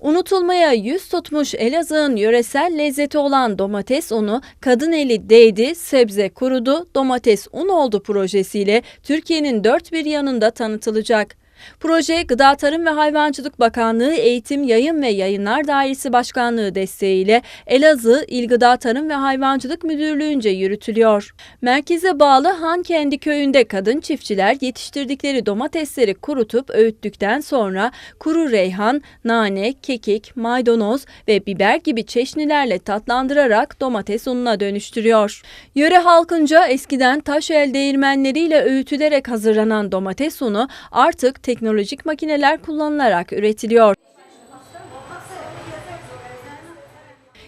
Unutulmaya yüz tutmuş Elazığ'ın yöresel lezzeti olan domates unu kadın eli değdi, sebze kurudu, domates un oldu projesiyle Türkiye'nin dört bir yanında tanıtılacak. Proje Gıda Tarım ve Hayvancılık Bakanlığı Eğitim Yayın ve Yayınlar Dairesi Başkanlığı desteğiyle Elazığ İl Gıda Tarım ve Hayvancılık Müdürlüğü'nce yürütülüyor. Merkeze bağlı Hankendi köyünde kadın çiftçiler yetiştirdikleri domatesleri kurutup öğüttükten sonra kuru reyhan, nane, kekik, maydanoz ve biber gibi çeşnilerle tatlandırarak domates ununa dönüştürüyor. Yöre halkınca eskiden taş el değirmenleriyle öğütülerek hazırlanan domates unu artık teknolojik makineler kullanılarak üretiliyor.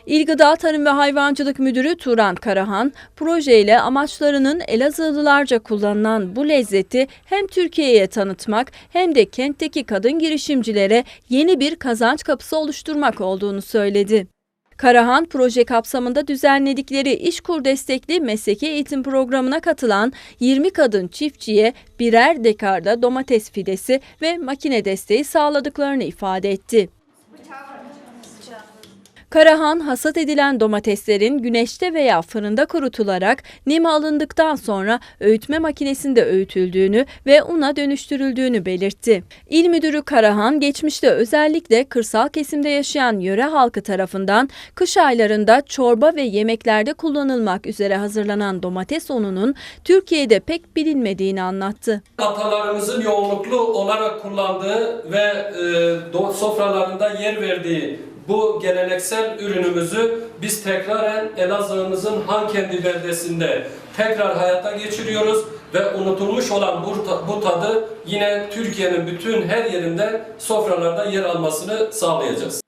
İl Gıda Tarım ve Hayvancılık Müdürü Turan Karahan, projeyle amaçlarının Elazığlılarca kullanılan bu lezzeti hem Türkiye'ye tanıtmak hem de kentteki kadın girişimcilere yeni bir kazanç kapısı oluşturmak olduğunu söyledi. Karahan proje kapsamında düzenledikleri İşkur destekli mesleki eğitim programına katılan 20 kadın çiftçiye birer dekarda domates fidesi ve makine desteği sağladıklarını ifade etti. Karahan hasat edilen domateslerin güneşte veya fırında kurutularak neme alındıktan sonra öğütme makinesinde öğütüldüğünü ve una dönüştürüldüğünü belirtti. İl Müdürü Karahan geçmişte özellikle kırsal kesimde yaşayan yöre halkı tarafından kış aylarında çorba ve yemeklerde kullanılmak üzere hazırlanan domates ununun Türkiye'de pek bilinmediğini anlattı. atalarımızın yoğunluklu olarak kullandığı ve e, sofralarında yer verdiği bu geleneksel ürünümüzü biz tekraren Elazığ'ımızın Hankendi beldesinde tekrar hayata geçiriyoruz ve unutulmuş olan bu, bu tadı yine Türkiye'nin bütün her yerinde sofralarda yer almasını sağlayacağız.